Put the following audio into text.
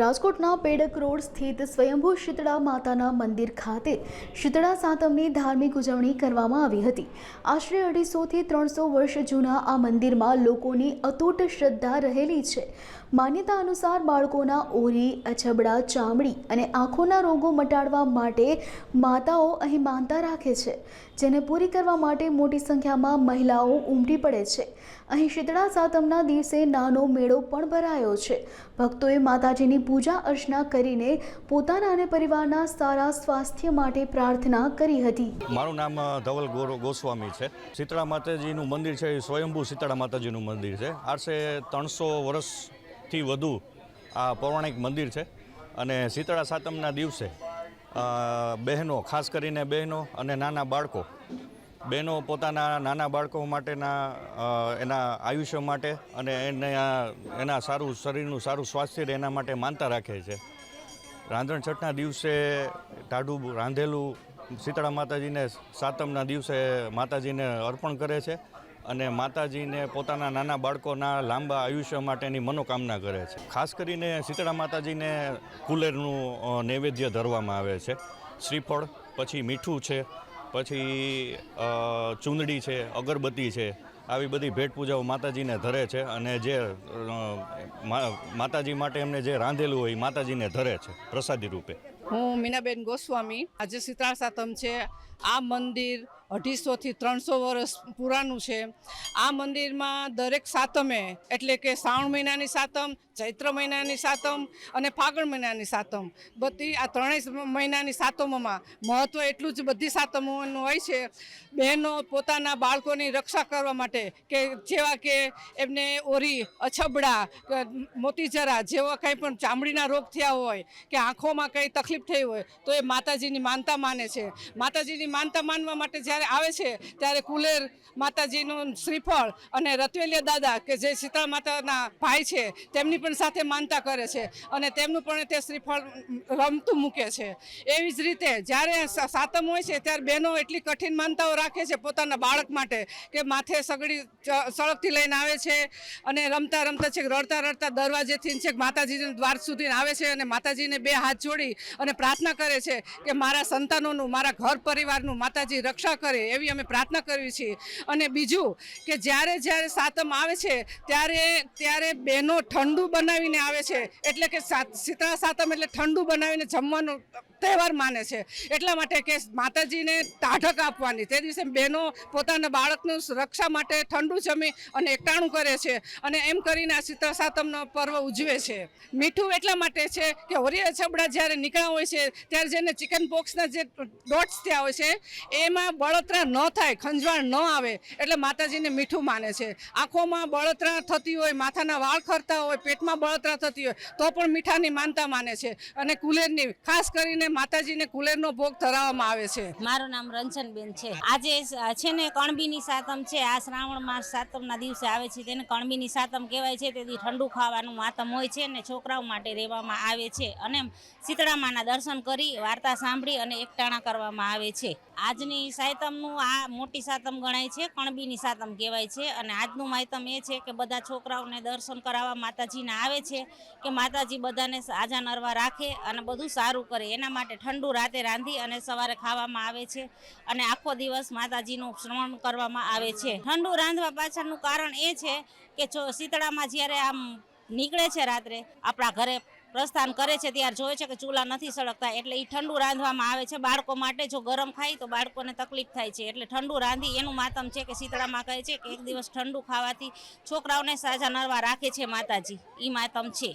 રાજકોટના પેડક રોડ સ્થિત સ્વયંભૂ શીતળા માતાના મંદિર ખાતે શીતળા સાતમની ધાર્મિક ઉજવણી કરવામાં આવી હતી. આશરે અઢીસોથી ત્રણસો વર્ષ જૂના આ મંદિરમાં લોકોની અતૂટ શ્રદ્ધા રહેલી છે. માન્યતા અનુસાર બાળકોના ઓરી, અછબડા, ચામડી અને આંખોના રોગો મટાડવા માટે માતાઓ અહીં માનતા રાખે છે, જેને પૂરી કરવા માટે મોટી સંખ્યામાં મહિલાઓ ઉમટી પડે છે. અહીં શીતળા સાતમના દિવસે નાનો મેળો પણ ભરાયો છે. ભક્તોએ માતાજીની પૂજા અર્ચના કરીને પોતાના અને પરિવારના સારા સ્વાસ્થ્ય માટે પ્રાર્થના કરી હતી. મારું નામ ધવલ ગોરો, ગોસ્વામી છે. શીતળા માતાજીનું મંદિર છે, એ સ્વયંભૂ શીતળા માતાજીનું મંદિર છે. આશરે ત્રણસો વર્ષથી વધુ આ પૌરાણિક મંદિર છે. અને શીતળા સાતમના દિવસે બહેનો, ખાસ કરીને બહેનો અને નાના બાળકો, બહેનો પોતાના નાના બાળકો માટેના એના આયુષ્ય માટે અને એને એના સારું શરીરનું સારું સ્વાસ્થ્ય એના માટે માનતા રાખે છે. રાંધણ છઠના દિવસે ટાઢું રાંધેલું શીતળા માતાજીને સાતમના દિવસે માતાજીને અર્પણ કરે છે. અને માતાજીને પોતાના નાના બાળકોના લાંબા આયુષ્ય માટેની મનોકામના કરે છે. ખાસ કરીને શીતળા માતાજીને કુલેરનું નૈવેદ્ય ધરવામાં આવે છે. શ્રીફળ, પછી મીઠું છે, પછી ચૂંદડી છે, અગરબત્તી છે, આવી બધી ભેટ પૂજાઓ માતાજીને ધરે છે અને જે માતાજી માટે એમને જે રાંધેલું હોય એ માતાજીને ધરે છે, પ્રસાદી રૂપે. હું મીનાબેન ગોસ્વામી. આજે શીતળા સાતમ છે. આ મંદિર અઢીસોથી ત્રણસો વર્ષ પુરાનું છે. આ મંદિરમાં દરેક સાતમે એટલે કે શ્રાવણ મહિનાની સાતમ ચૈત્ર મહિનાની સાતમ અને ફાગણ મહિનાની સાતમ. બધી આ ત્રણેય મહિનાની સાતમોમાં મહત્ત્વ એટલું જ બધી સાતમોનું હોય છે, બહેનો પોતાના બાળકોની રક્ષા કરવા માટે કે જેવા કે એમને ઓરી, અછબડા મોતીજરા જેવા કંઈ પણ ચામડીના રોગ થયા હોય, કે આંખોમાં કંઈ તકલીફ થઈ હોય, તો એ માતાજીની માનતા માને છે. માતાજીની માનતા માનવા માટે જ્યારે આવે છે, ત્યારે કુલેર માતાજીનું શ્રીફળ અને રતવેલિયા દાદા કે જે શીતળ માતાના ભાઈ છે, તેમની પણ સાથે માનતા કરે છે અને તેમનું પણ તે શ્રીફળ રમતું મૂકે છે. એવી જ રીતે જ્યારે સાતમ હોય છે ત્યારે બહેનો એટલી કઠિન માનતાઓ રાખે છે પોતાના બાળક માટે કે માથે સગડી સળગથી લઈને આવે છે અને રમતા રમતા છે રડતા રડતા દરવાજેથી છે માતાજીને દ્વાર સુધી આવે છે અને માતાજીને બે હાથ જોડી અને પ્રાર્થના કરે છે કે મારા સંતાનોનું, મારા ઘર પરિવારનું માતાજી રક્ષા કરે એવી અમે પ્રાર્થના કરવી છીએ. અને બીજું કે જ્યારે જ્યારે સાતમ આવે છે ત્યારે ત્યારે બહેનો ઠંડુ બનાવીને આવે છે. એટલે કે શીતળા સાતમ એટલે ઠંડુ બનાવીને જમવાનું તહેવાર માને છે. એટલા માટે કે માતાજીને તાઢક આપવાની. તે દિવસે બહેનો પોતાના બાળકનું રક્ષા માટે ઠંડુ જમી અને એકટાણું કરે છે. અને એમ કરીને આ શીતળા સાતમનો પર્વ ઉજવે છે. મીઠું એટલા માટે છે કે હોરિયા છબડા જ્યારે નીકળ્યા હોય છે, ત્યારે જેને ચિકન પોક્સના જે ડોટ્સ થયા હોય છે, એમાં બળતરા ન થાય, ખંજવાળ ન આવે, એટલે માતાજીને મીઠું માને છે. આંખોમાં બળતરા થતી હોય, માથાના વાળ ખરતા હોય, પેટમાં બળતરા થતી હોય, તો પણ મીઠાની માનતા માને છે. અને કુલેરની, ખાસ કરીને માતાજીને કુલેરનો ભોગ ધરાવવામાં આવે છે. મારું નામ રંજનબેન છે. આજે છે ને કણબીની સાતમ છે. આ શ્રાવણ માસ સાતમના દિવસે આવે છે. તેને કણબીની સાતમ કહેવાય છે. તેથી ઠંડુ ખાવાનું માતમ હોય છે ને છોકરાઓ માટે રહેવામાં આવે છે. અને શીતળામાના દર્શન કરી વાર્તા સાંભળી અને એકટાણા કરવામાં આવે છે. આજની સાયતમનું આ મોટી સાતમ ગણાય છે, કણબીની સાતમ કહેવાય છે અને આજનું માયતમ એ છે કે બધા છોકરાઓને દર્શન કરાવવા માતાજીને આવે છે કે માતાજી બધાને આજા નરવા રાખે અને બધું સારું કરે. એના માટે ઠંડુ રાતે રાંધી અને સવારે ખાવામાં આવે છે અને આખો દિવસ માતાજીનું શ્રવણ કરવામાં આવે છે. ઠંડુ રાંધવા પાછળનું કારણ એ છે કે જો શીતળામાં જ્યારે આમ નીકળે છે રાત્રે, આપણા ઘરે પ્રસ્થાન કરે છે, ત્યારે જોવે છે કે ચૂલા નથી સળગતા. એટલે એ ઠંડુ રાંધવામાં આવે છે. બાળકો માટે જો ગરમ ખાય તો બાળકોને તકલીફ થાય છે. એટલે ઠંડુ રાંધી એનું માતમ છે કે શીતળામાં કહે છે કે એક દિવસ ઠંડુ ખાવાથી છોકરાઓને સાજા નરવા રાખે છે માતાજી. એ માતમ છે.